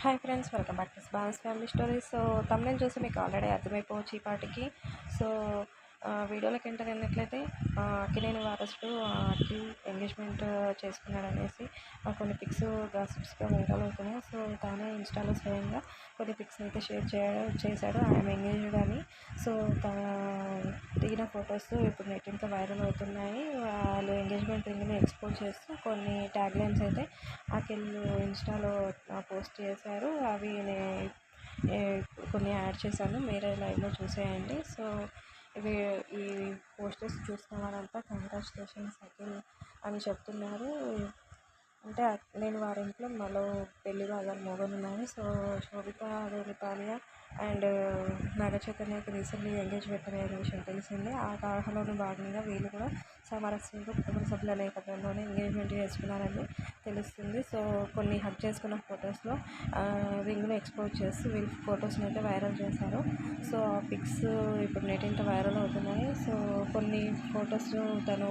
Hi friends welcome back to బాన్స్ family story so తమిళని చూసి మీకు ఆల్రెడీ అర్థమైపోవచ్చు ఈ పాటికి. సో వీడియోలోకి ఎంటర్ అయినట్లయితే అక్కినేని వారసుడు అక్కి ఎంగేజ్మెంట్ చేసుకున్నాడు అనేసి కొన్ని పిక్స్ గాసిప్స్గా వైరల్ అవుతున్నాయి. సో తానే ఇన్స్టాలో స్వయంగా కొన్ని పిక్స్ అయితే షేర్ చేయడం చేశాడు. ఐఎమ్ ఎంగేజ్డ్ అని. సో తన దిగిన ఫొటోస్ ఇప్పుడు నెట్ వైరల్ అవుతున్నాయి. వాళ్ళు ఎంగేజ్మెంట్ రింగ్ని ఎక్స్పోజ్ చేస్తూ కొన్ని ట్యాగ్ లైన్స్ అయితే అఖిల్ ఇన్స్టాలో పోస్ట్ చేశారు. అవి నే- కొన్ని యాడ్ చేశాను. మీరే లైవ్లో చూసేయండి. సో ఈ పోస్టర్స్ చూసిన వారంతా కంగ్రాచులేషన్స్ అఖిల్ అని చెప్తున్నారు. అంటే నేను వారి ఇంట్లో మరో పెళ్ళి భాగాలు మోగనున్నాయి సో శోభిత వేలిపాలియా అండ్ నాగ చైతన్యకి రీసెంట్లీ ఎంగేజ్మెంట్ అనే విషయం తెలిసింది. ఆ తరహాలోని భాగంగా వీళ్ళు కూడా సమరస్యంగా కుటుంబ సభ్యుల నేపథ్యంలోనే ఎంగేజ్మెంట్ చేసుకున్నారని తెలుస్తుంది. సో కొన్ని హక్ చేసుకున్న ఫొటోస్లో రింగ్ను ఎక్స్పోజ్ చేసి వీళ్ళు ఫొటోస్ని అయితే వైరల్ చేశారు. సో ఆ పిక్స్ ఇప్పుడు నెటింట వైరల్ అవుతున్నాయి. సో కొన్ని ఫొటోస్ తను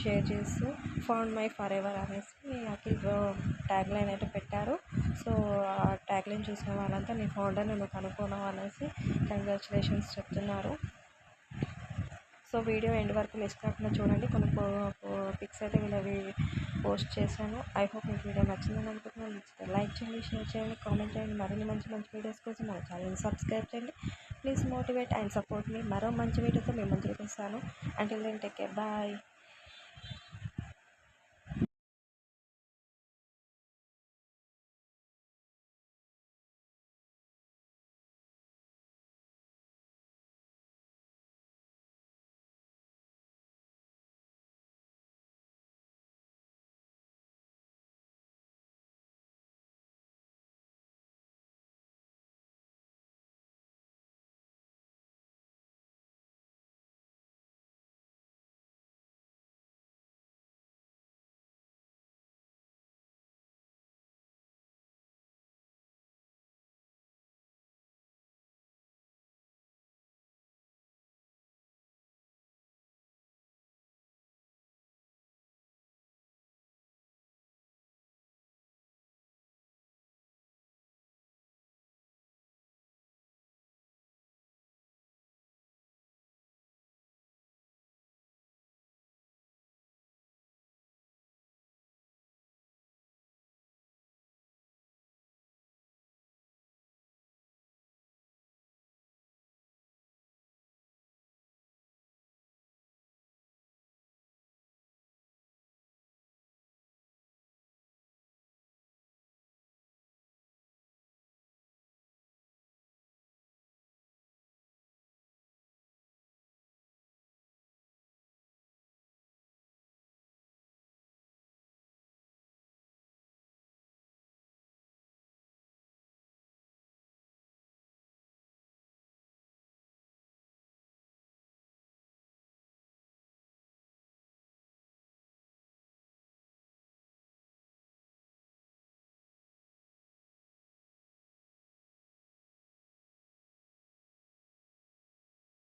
షేర్ చేస్తూ ఫౌండ్ మై ఫర్ ఎవర్ అనేసి అఖిల్ ట్యాగ్ లైన్ అయితే పెట్టారు. సో ఆ ట్యాగ్ లైన్ చూసిన వాళ్ళంతా నీ ఫౌండర్ నేను కనుక్కున్నావు అనేసి కంగ్రాచులేషన్స్ చెప్తున్నారు. సో వీడియో ఎండ్ వరకు మిస్ కాకుండా చూడండి. కొన్ని పిక్స్ అయితే వీళ్ళవి పోస్ట్ చేశాను. ఐ హోప్ మీకు వీడియో నచ్చిందని అనుకుంటున్నాను. లైక్ చేయండి షేర్ చేయండి కామెంట్ చేయండి. మరిన్ని మంచి మంచి వీడియోస్ కోసం మన ఛానల్ని సబ్స్క్రైబ్ చేయండి. ప్లీజ్ మోటివేట్ అండ్ సపోర్ట్ మీ మరో మంచి వీడియోతో మీ ముందుకు వస్తాను until then take care bye